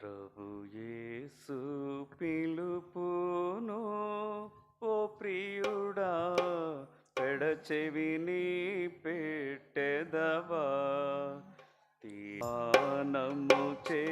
ప్రభు యేసు పిలుపును ఓ ప్రియుడా పెడచెవిని పెట్టెదవా? తీనము చే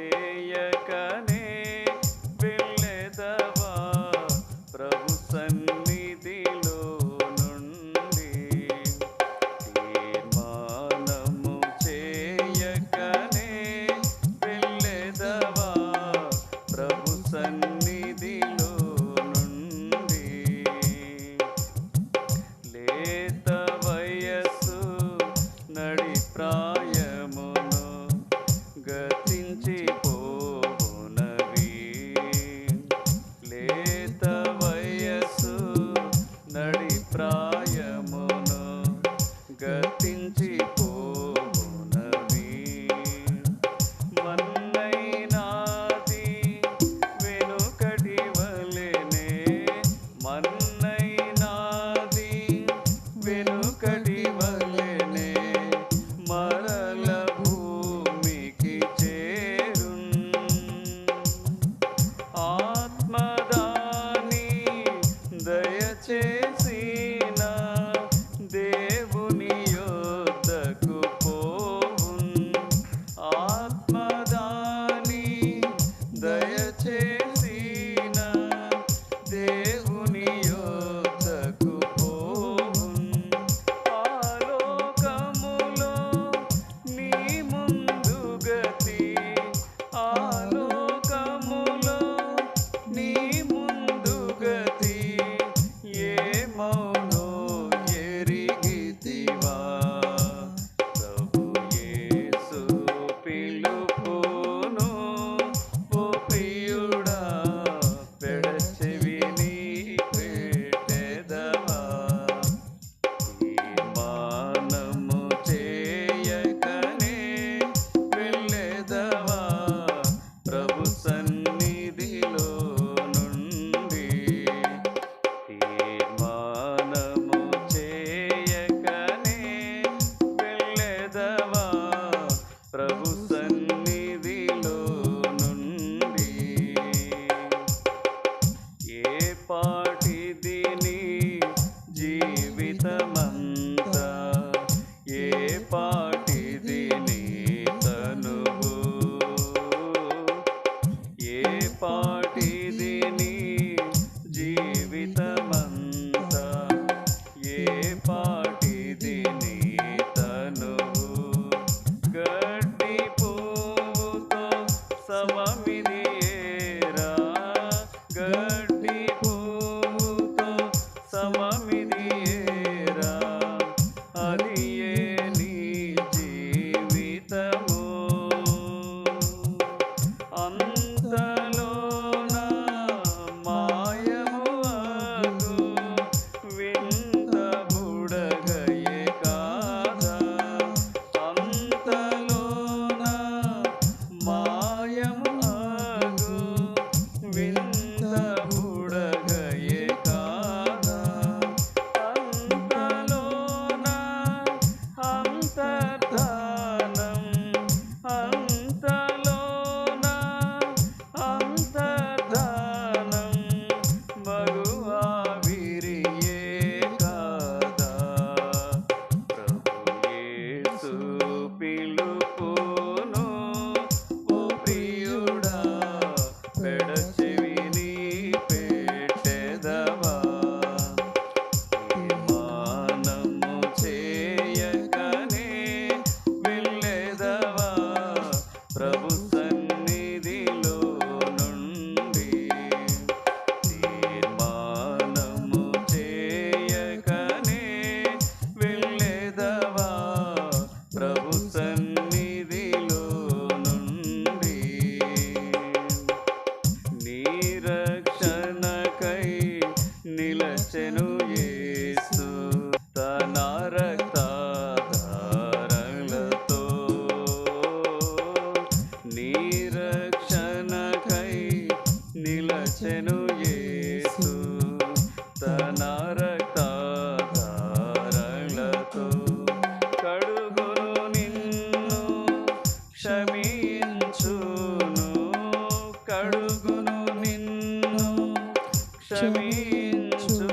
క్షమించును.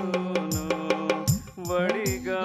వడిగా